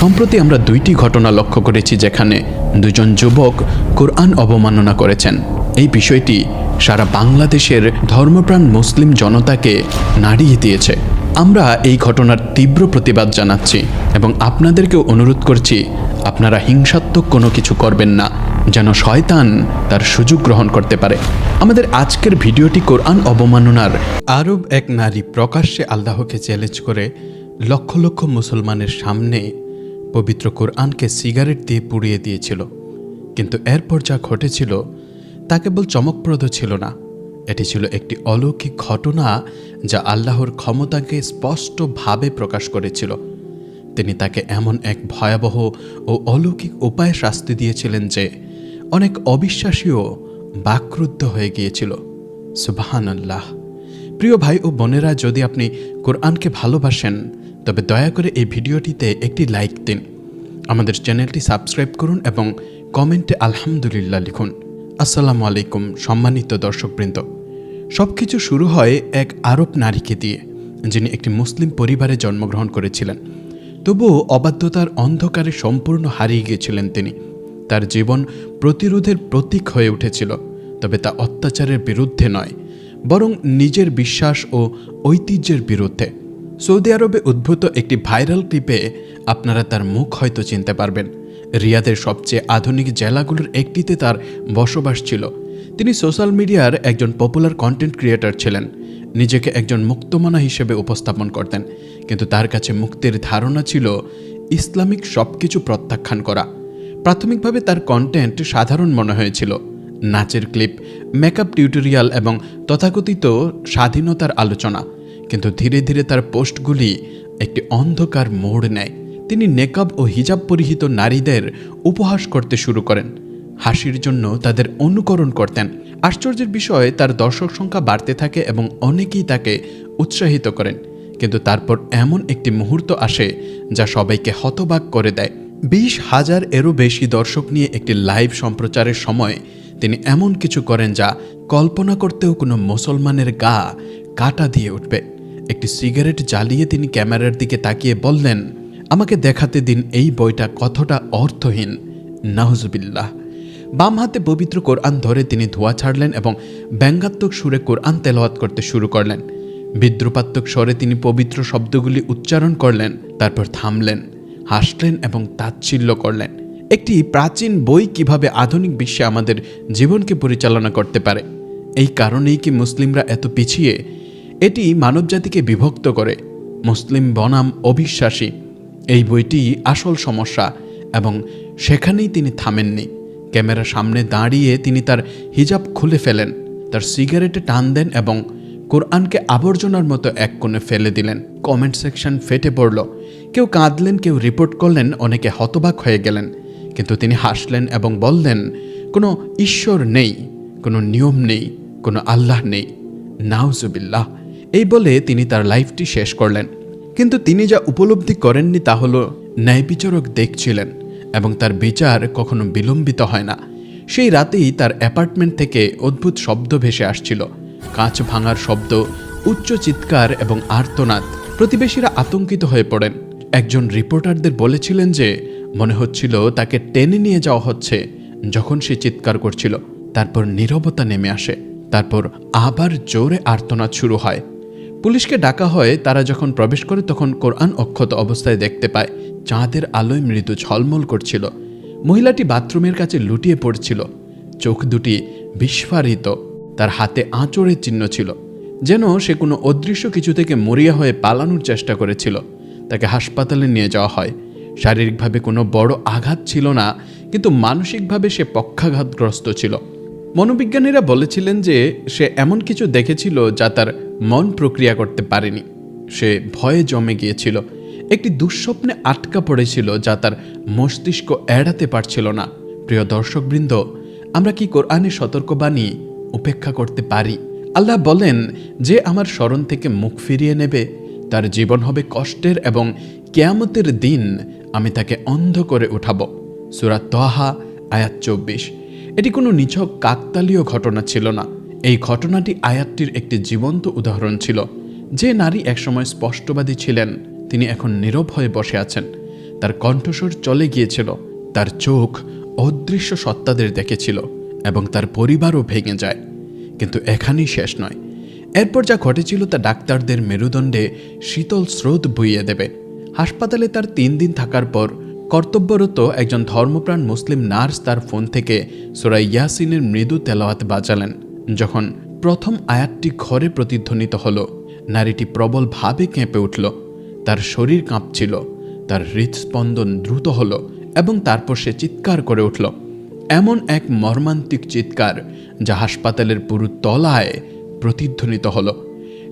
সম্প্রতি আমরা দুইটি ঘটনা লক্ষ্য করেছি যেখানে দুজন যুবক কোরআন অবমাননা করেছেন। এই বিষয়টি সারা বাংলাদেশের ধর্মপ্রাণ মুসলিম জনতাকে নাড়িয়ে দিয়েছে। আমরা এই ঘটনার তীব্র প্রতিবাদ জানাচ্ছি এবং আপনাদেরকেও অনুরোধ করছি, আপনারা হিংসাত্মক কোনো কিছু করবেন না, যেন শয়তান তার সুযোগ গ্রহণ করতে পারে। আমাদের আজকের ভিডিওটি কোরআন অবমাননার আরব এক নারী প্রকাশ্যে আল্লাহকে চ্যালেঞ্জ করে লক্ষ লক্ষ মুসলমানের সামনে পবিত্র কোরআনকে সিগারেট দিয়ে পুড়িয়ে দিয়েছিল। কিন্তু এরপর যা ঘটেছিল, তা কেবল চমকপ্রদ ছিল না। এটি ছিল একটি অলৌকিক ঘটনা যা আল্লাহর ক্ষমতাকে স্পষ্টভাবে প্রকাশ করেছিল। তিনি তাকে এমন এক ভয়াবহ ও অলৌকিক উপায়ে শাস্তি দিয়েছিলেন যে, অনেক অবিশ্বাসীও বাক্রুদ্ধ হয়ে গিয়েছিল। সুবাহান আল্লাহ প্রিয় ভাই ও বোনেরা, যদি আপনি কোরআনকে ভালোবাসেন তবে দয়া করে এই ভিডিওটিতে একটি লাইক দিন। আমাদের চ্যানেলটি সাবস্ক্রাইব করুন এবং কমেন্টে আলহামদুলিল্লাহ লিখুন। আসসালামু আলাইকুম, সম্মানিত দর্শকবৃন্দ। সব কিছু শুরু হয় এক আরব নারীকে দিয়ে, যিনি একটি মুসলিম পরিবারে জন্মগ্রহণ করেছিলেন। তবুও অবাধ্যতার অন্ধকারে সম্পূর্ণ হারিয়ে গিয়েছিলেন তিনি। তার জীবন প্রতিরোধের প্রতীক হয়ে উঠেছিল, তবে তা অত্যাচারের বিরুদ্ধে নয়, বরং নিজের বিশ্বাস ও ঐতিহ্যের বিরুদ্ধে। সৌদি আরবে উদ্ভূত একটি ভাইরাল ক্লিপে আপনারা তার মুখ হয়তো চিনতে পারবেন। রিয়াদের সবচেয়ে আধুনিক জেলাগুলোর একটিতে তার বসবাস ছিল। তিনি সোশ্যাল মিডিয়ার একজন পপুলার কন্টেন্ট ক্রিয়েটর ছিলেন। নিজেকে একজন মুক্তমানা হিসেবে উপস্থাপন করতেন। কিন্তু তার কাছে মুক্তির ধারণা ছিল ইসলামিক সব কিছু প্রত্যাখ্যান করা। প্রাথমিকভাবে তার কন্টেন্ট সাধারণ মনে হয়েছিল। নাচের ক্লিপ, মেকআপ টিউটোরিয়াল এবং তথাকথিত স্বাধীনতার আলোচনা। কিন্তু ধীরে ধীরে তার পোস্টগুলি একটি অন্ধকার মোড় নেয়। তিনি নেকাব ও হিজাব পরিহিত নারীদের উপহাস করতে শুরু করেন। হাসির জন্য তাদের অনুকরণ করতেন। আশ্চর্যের বিষয়ে, তার দর্শক সংখ্যা বাড়তে থাকে এবং অনেকেই তাকে উৎসাহিত করেন। কিন্তু তারপর এমন একটি মুহূর্ত আসে যা সবাইকে হতবাক করে দেয়। বিশ হাজার এরও বেশি দর্শক নিয়ে একটি লাইভ সম্প্রচারের সময় তিনি এমন কিছু করেন যা কল্পনা করতেও কোনো মুসলমানের গা কাটা দিয়ে উঠবে। একটি সিগারেট জ্বালিয়ে তিনি ক্যামেরার দিকে তাকিয়ে বললেন, আমাকে দেখাতে দিন, এই বইটা কতটা অর্থহীন। নাহজুবিল্লাহ। বাম হাতে পবিত্র কোরআন ধরে তিনি ধোয়া ছাড়লেন এবং ব্যঙ্গাত্মক সুরে কোরআন তেলাওয়াত করতে শুরু করলেন। বিদ্রুপাত্মক স্বরে তিনি পবিত্র শব্দগুলি উচ্চারণ করলেন, তারপর থামলেন, হাসলেন এবং তাচ্ছিল্য করলেন। একটি প্রাচীন বই কীভাবে আধুনিক বিশ্বে আমাদের জীবনকে পরিচালনা করতে পারে? এই কারণেই কি মুসলিমরা এত পিছিয়ে? এটি মানবজাতিকে বিভক্ত করে। মুসলিম বনাম অবিশ্বাসী। এই বইটি আসল সমস্যা এবং সেখানেই তিনি থামেননি। ক্যামেরার সামনে দাঁড়িয়ে তিনি তার হিজাব খুলে ফেলেন, তার সিগারেটে টান দেন এবং কোরআনকে আবর্জনার মতো এক কোণে ফেলে দিলেন। কমেন্ট সেকশন ফেটে পড়ল। কেউ কাঁদলেন, কেউ রিপোর্ট করলেন, অনেকে হতবাক হয়ে গেলেন। কিন্তু তিনি হাসলেন এবং বললেন, কোনো ঈশ্বর নেই, কোনো নিয়ম নেই, কোনো আল্লাহ নেই। নাউজুবিল্লাহ। এই বলে তিনি তার লাইফটি শেষ করলেন। কিন্তু তিনি যা উপলব্ধি করেননি তা হলো ন্যায় বিচারক দেখছিলেন এবং তার বিচার কখনো বিলম্বিত হয় না। সেই রাতেই তার অ্যাপার্টমেন্ট থেকে অদ্ভুত শব্দ ভেসে আসছিল। কাঁচ ভাঙার শব্দ, উচ্চ চিৎকার এবং আর্তনাদ প্রতিবেশীরা আতঙ্কিত হয়ে পড়েন। একজন রিপোর্টারদের বলেছিলেন যে, মনে হচ্ছিল তাকে টেনে নিয়ে যাওয়া হচ্ছে যখন সে চিৎকার করছিল। তারপর নীরবতা নেমে আসে। তারপর আবার জোরে আর্তনাদ শুরু হয়। পুলিশকে ডাকা হয়, তারা যখন প্রবেশ করে তখন কোরআন অক্ষত অবস্থায় দেখতে পায়, চাঁদের আলোয় মৃদু ঝলমল করছিল। মহিলাটি বাথরুমের কাছে লুটিয়ে পড়ছিল। চোখ দুটি বিস্ফারিত, তার হাতে আঁচড়ের চিহ্ন ছিল, যেন সে কোনো অদৃশ্য কিছু থেকে মরিয়া হয়ে পালানোর চেষ্টা করেছিল। তাকে হাসপাতালে নিয়ে যাওয়া হয়। শারীরিকভাবে কোনো বড় আঘাত ছিল না, কিন্তু মানসিকভাবে সে পক্ষাঘাতগ্রস্ত ছিল। মনোবিজ্ঞানীরা বলেছিলেন যে, সে এমন কিছু দেখেছিল যা তার মন প্রক্রিয়া করতে পারেনি। সে ভয়ে জমে গিয়েছিল। একটি দুঃস্বপ্নে আটকা পড়েছিল যা তার মস্তিষ্ক এড়াতে পারছিল না। প্রিয় দর্শকবৃন্দ, আমরা কি কোরআনে সতর্কবাণী উপেক্ষা করতে পারি? আল্লাহ বলেন যে আমার স্মরণ থেকে মুখ ফিরিয়ে নেবে, তার জীবন হবে কষ্টের এবং কেয়ামতের দিন আমি তাকে অন্ধ করে উঠাবো। সুরাত তহা আয়াত চব্বিশ। এটি কোনো নিছক কাকতালীয় ঘটনা ছিল না। এই ঘটনাটি আয়াতটির একটি জীবন্ত উদাহরণ ছিল। যে নারী একসময় স্পষ্টবাদী ছিলেন, তিনি এখন নীরব হয়ে বসে আছেন। তার কণ্ঠস্বর চলে গিয়েছিল, তার চোখ অদৃশ্য সত্তাদের দেখেছিল এবং তার পরিবারও ভেঙে যায়। কিন্তু এখানেই শেষ নয়। এরপর যা ঘটেছিল তা ডাক্তারদের মেরুদণ্ডে শীতল স্রোত বইয়ে দেবে। হাসপাতালে তার তিন দিন থাকার পর কর্তব্যরত একজন ধর্মপ্রাণ মুসলিম নার্স তার ফোন থেকে সোরা ইয়াসিনের মৃদু তেলাওয়াত বাজালেন। যখন প্রথম আয়াতটি ঘরে প্রতিধ্বনিত হল, নারীটি প্রবলভাবে কেঁপে উঠল। তার শরীর কাঁপছিল, তার হৃদস্পন্দন দ্রুত হল এবং তারপর সে চিৎকার করে উঠল। এমন এক মর্মান্তিক চিৎকার যা হাসপাতালের পুরো তলায় প্রতিধ্বনিত হল।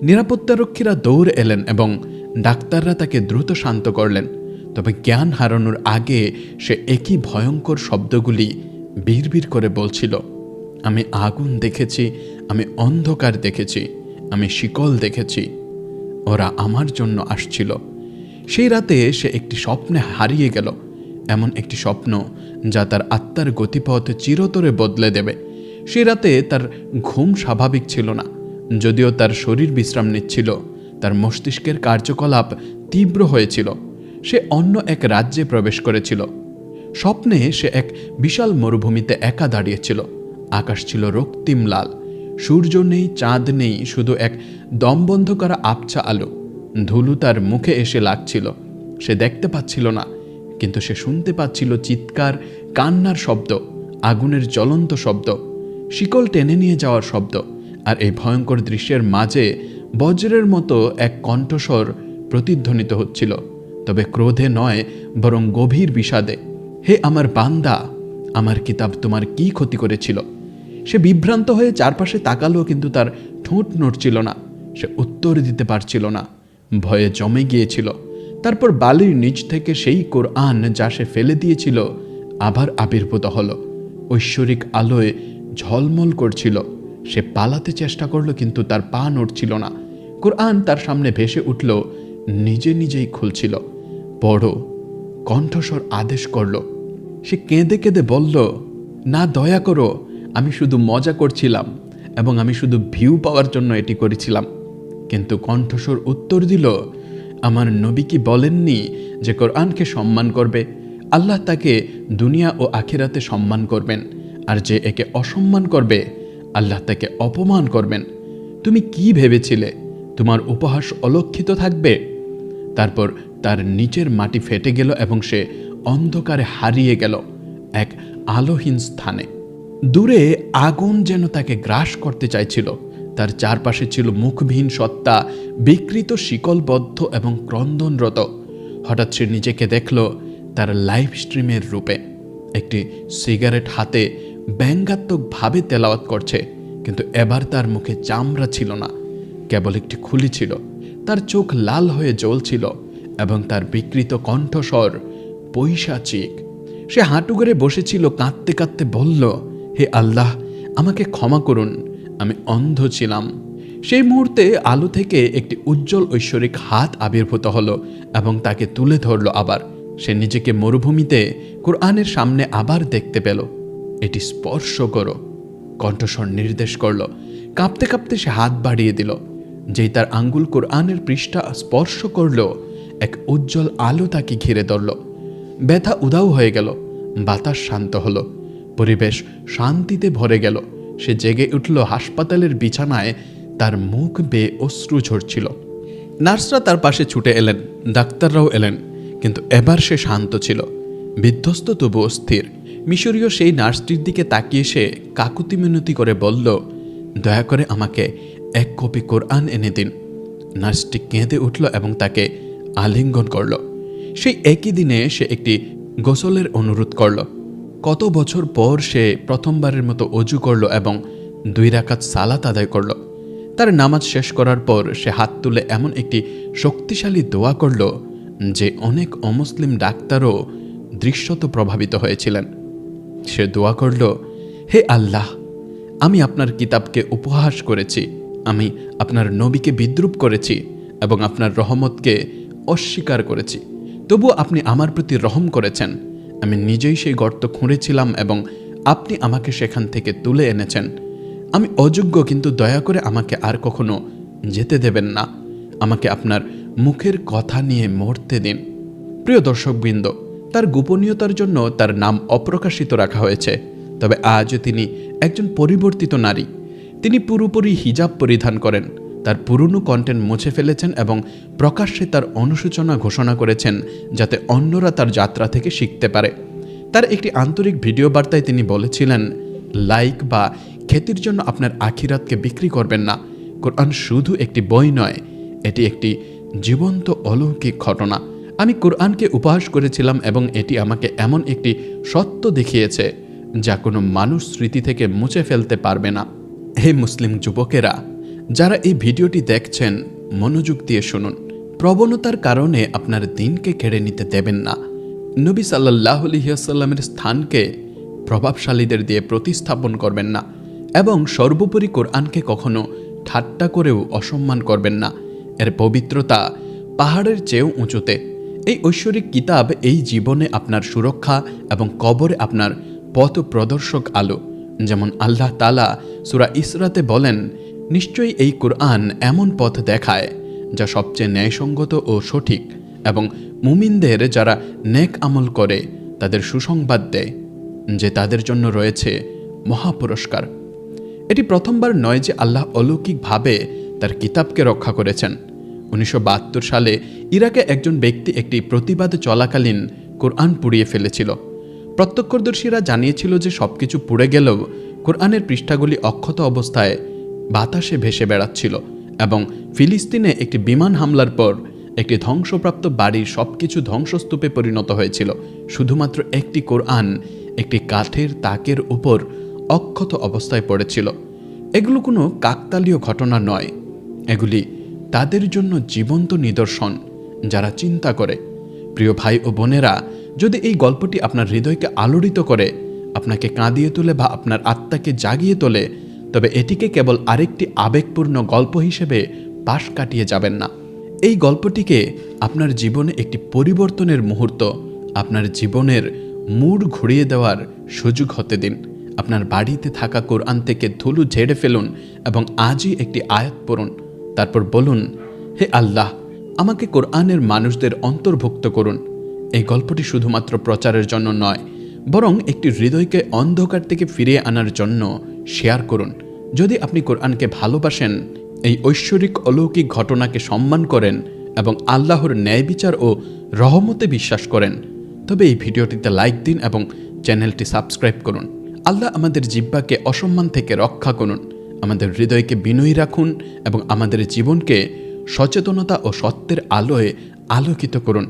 নিরাপত্তারক্ষীরা দৌড় এলেন এবং ডাক্তাররা তাকে দ্রুত শান্ত করলেন। তবে জ্ঞান হারানোর আগে সে একই ভয়ঙ্কর শব্দগুলি বিড়বিড় করে বলছিল। আমি আগুন দেখেছি, আমি অন্ধকার দেখেছি, আমি শিকল দেখেছি। ওরা আমার জন্য আসছিল। সেই রাতে সে একটি স্বপ্নে হারিয়ে গেল, এমন একটি স্বপ্ন যা তার আত্মার গতিপথ চিরতরে বদলে দেবে। সে রাতে তার ঘুম স্বাভাবিক ছিল না, যদিও তার শরীর বিশ্রাম নিচ্ছিল, তার মস্তিষ্কের কার্যকলাপ তীব্র হয়েছিল। সে অন্য এক রাজ্যে প্রবেশ করেছিল। স্বপ্নে সে এক বিশাল মরুভূমিতে একা দাঁড়িয়েছিল আকাশ ছিল রক্তিম লাল, সূর্য নেই, চাঁদ নেই, শুধু এক দমবন্ধ করা আবছা আলো। ধুলু তার মুখে এসে লাগছিল। সে দেখতে পাচ্ছিল না, কিন্তু সে শুনতে পাচ্ছিল চিৎকার, কান্নার শব্দ, আগুনের জ্বলন্ত শব্দ, শিকল টেনে নিয়ে যাওয়ার শব্দ, আর এই ভয়ঙ্কর দৃশ্যের মাঝে বজ্রের মতো এক কণ্ঠস্বর প্রতিধ্বনিত হচ্ছিল। তবে ক্রোধে নয়, বরং গভীর বিষাদে, হে আমার বান্দা, আমার কিতাব তোমার কি ক্ষতি করেছিল? সে বিভ্রান্ত হয়ে চারপাশে তাকালো কিন্তু তার ঠোঁট নড়ছিল না। সে উত্তর দিতে পারছিল না। ভয়ে জমে গিয়েছিল। তারপর বালির নিচ থেকে সেই কোরআন যা সে ফেলে দিয়েছিল আবার আবির্ভূত হলো। ঐশ্বরিক আলোয় ঝলমল করছিল। সে পালাতে চেষ্টা করল কিন্তু তার পা নড়ছিল না। কোরআন তার সামনে ভেসে উঠল, নিজে নিজেই খুলছিল। বড় কণ্ঠস্বর আদেশ করল। সে কেঁদে কেঁদে বলল, না, দয়া করো আমি শুধু মজা করছিলাম এবং আমি শুধু ভিউ পাওয়ার জন্য এটি করেছিলাম। কিন্তু কণ্ঠস্বর উত্তর দিল, আমার নবী কি বলেননি যে কোরআনকে সম্মান করবে? আল্লাহ তাকে দুনিয়া ও আখিরাতে সম্মান করবেন। আর যে একে অসম্মান করবে, আল্লাহ তাকে অপমান করবেন। তুমি কি ভেবেছিলে? তোমার উপহাস অলক্ষিত থাকবে? তারপর তার নিচের মাটি ফেটে গেল এবং সে অন্ধকারে হারিয়ে গেল এক আলোহীন স্থানে। দূরে আগুন যেন তাকে গ্রাস করতে চাইছিল। তার চারপাশে ছিল মুখবিহীন সত্তা, বিকৃত শিকলবদ্ধ এবং ক্রন্দনরত। হঠাৎ সে নিজেকে দেখল তার লাইভ স্ট্রিমের রূপে। একটি সিগারেট হাতে ব্যঙ্গাত্মকভাবে তেলাওয়াত করছে, কিন্তু এবার তার মুখে চামড়া ছিল না। কেবল একটি খুলি ছিল। তার চোখ লাল হয়ে জ্বলছিল এবং তার বিকৃত কণ্ঠস্বর পৈশাচিক। সে হাঁটু করে বসেছিল, কাঁদতে কাঁদতে বলল হে আল্লাহ, আমাকে ক্ষমা করুন, আমি অন্ধ ছিলাম। সেই মুহূর্তে আলো থেকে একটি উজ্জ্বল ঐশ্বরিক হাত আবির্ভূত হলো এবং তাকে তুলে ধরলো আবার। সে নিজেকে মরুভূমিতে কোরআনের সামনে আবার দেখতে পেল। এটি স্পর্শ করো। কণ্ঠস্বর নির্দেশ করল। কাঁপতে কাঁপতে সে হাত বাড়িয়ে দিল। যেই তার আঙ্গুল কোরআনের পৃষ্ঠা স্পর্শ করল, এক উজ্জ্বল আলো তাকে ঘিরে ধরল। ব্যথা উদাও হয়ে গেল। বাতাস শান্ত হলো। পরিবেশ শান্তিতে ভরে গেল। সে জেগে উঠল হাসপাতালের বিছানায়, তার মুখ বেয়ে অশ্রু ঝরছিল। নার্সরা তার পাশে ছুটে এলেন, ডাক্তাররাও এলেন, কিন্তু এবার সে শান্ত ছিল। বিধ্বস্ত তবু অস্থির মিশরীয় সেই নার্সটির দিকে তাকিয়ে সে কাকুতি মিনতি করে বলল, দয়া করে আমাকে এক কপি কোরআন এনে দিন। নার্সটি কেঁদে উঠল এবং তাকে আলিঙ্গন করল। সেই একই দিনে সে একটি গোসলের অনুরোধ করল। কত বছর পর সে প্রথমবারের মতো অজু করল এবং দুই রাকাত সালাত আদায় করল। তার নামাজ শেষ করার পর সে হাত তুলে এমন একটি শক্তিশালী দোয়া করল যে অনেক অমুসলিম ডাক্তারও দৃশ্যত প্রভাবিত হয়েছিলেন। সে দোয়া করল, হে আল্লাহ, আমি আপনার কিতাবকে উপহাস করেছি, আমি আপনার নবীকে বিদ্রুপ করেছি এবং আপনার রহমতকে অস্বীকার করেছি। তবু আপনি আমার প্রতি রহম করেছেন। আমি নিজেই সেই গর্ত খুঁড়েছিলাম এবং আপনি আমাকে সেখান থেকে তুলে এনেছেন। আমি অযোগ্য, কিন্তু দয়া করে আমাকে আর কখনো যেতে দেবেন না। আমাকে আপনার মুখের কথা নিয়ে মরতে দিন। প্রিয় দর্শকবৃন্দ, তার গোপনীয়তার জন্য তার নাম অপ্রকাশিত রাখা হয়েছে। তবে আজও তিনি একজন পরিবর্তিত নারী। তিনি পুরোপুরি হিজাব পরিধান করেন। তার পুরনো কন্টেন্ট মুছে ফেলেছেন এবং প্রকাশ্যে তার অনুশোচনা ঘোষণা করেছেন যাতে অন্যরা তার যাত্রা থেকে শিখতে পারে। তার একটি আন্তরিক ভিডিও বার্তায় তিনি বলেছিলেন, লাইক বা খ্যাতির জন্য আপনার আখিরাতকে বিক্রি করবেন না। কোরআন শুধু একটি বই নয়, এটি একটি জীবন্ত অলৌকিক ঘটনা। আমি কোরআনকে উপহাস করেছিলাম এবং এটি আমাকে এমন একটি সত্য দেখিয়েছে যা কোনো মানুষ স্মৃতি থেকে মুছে ফেলতে পারবে না। হে মুসলিম যুবকেরা যারা এই ভিডিওটি দেখছেন, মনোযোগ দিয়ে শুনুন। প্রবণতার কারণে আপনার দিনকে কেড়ে নিতে দেবেন না। নবী সাল্লাহ আলহিহাসাল্লামের স্থানকে প্রভাবশালীদের দিয়ে প্রতিস্থাপন করবেন না এবং সর্বোপরি কোরআনকে কখনো ঠাট্টা করেও অসম্মান করবেন না। এর পবিত্রতা পাহাড়ের চেয়েও উঁচুতে। এই ঐশ্বরিক কিতাব এই জীবনে আপনার সুরক্ষা এবং কবরে আপনার পথ প্রদর্শক আলো। যেমন আল্লাহ তালা সুরা ইসরাতে বলেন নিশ্চয়ই এই কোরআন এমন পথ দেখায়, যা সবচেয়ে ন্যায়সঙ্গত ও সঠিক, এবং মুমিনদের যারা নেক আমল করে, তাদের সুসংবাদ দেয়, যে তাদের জন্য রয়েছে মহাপুরস্কার। এটি প্রথমবার নয় যে আল্লাহ অলৌকিকভাবে তার কিতাবকে রক্ষা করেছেন। উনিশশো বাহাত্তর সালে ইরাকে একজন ব্যক্তি একটি প্রতিবাদ চলাকালীন কোরআন পুড়িয়ে ফেলেছিল। প্রত্যক্ষদর্শীরা জানিয়েছিল যে সবকিছু পুড়ে গেলেও কোরআনের পৃষ্ঠাগুলি অক্ষত অবস্থায় বাতাসে ভেসে বেড়াচ্ছিল এবং ফিলিস্তিনে একটি বিমান হামলার পর একটি ধ্বংসপ্রাপ্ত বাড়ির সবকিছু ধ্বংসস্তূপে পরিণত হয়েছিল। শুধুমাত্র একটি কোরআন, একটি কাঠের তাকের উপর অক্ষত অবস্থায় পড়েছিল। এগুলো কোনো কাকতালীয় ঘটনা নয়। এগুলি তাদের জন্য জীবন্ত নিদর্শন যারা চিন্তা করে। প্রিয় ভাই ও বোনেরা, যদি এই গল্পটি আপনার হৃদয়কে আলোড়িত করে, আপনাকে কাঁদিয়ে তোলে বা আপনার আত্মাকে জাগিয়ে তোলে তবে এটিকে কেবল আরেকটি আবেগপূর্ণ গল্প হিসেবে পাশ কাটিয়ে যাবেন না। এই গল্পটিকে আপনার জীবনে একটি পরিবর্তনের মুহূর্ত, আপনার জীবনের মুড ঘুরিয়ে দেওয়ার সুযোগ হতে দিন। আপনার বাড়িতে থাকা কোরআন থেকে ধুলু ঝেড়ে ফেলুন এবং আজই একটি আয়াত পড়ুন। তারপর বলুন, হে আল্লাহ, আমাকে কোরআনের মানুষদের অন্তর্ভুক্ত করুন। এই গল্পটি শুধুমাত্র প্রচারের জন্য নয়, বরং একটি হৃদয়কে অন্ধকার থেকে ফিরিয়ে আনার জন্য শেয়ার করুন। যদি আপনি কোরআনকে ভালোবাসেন, এই ঐশ্বরিক অলৌকিক ঘটনাকে সম্মান করেন এবং আল্লাহর ন্যায় বিচার ও রহমতে বিশ্বাস করেন, তবে এই ভিডিওটিতে লাইক দিন এবং চ্যানেলটি সাবস্ক্রাইব করুন। আল্লাহ আমাদের জিব্বাকে অসম্মান থেকে রক্ষা করুন, আমাদের হৃদয়কে বিনয়ী রাখুন এবং আমাদের জীবনকে সচেতনতা ও সত্যের আলোয় আলোকিত করুন।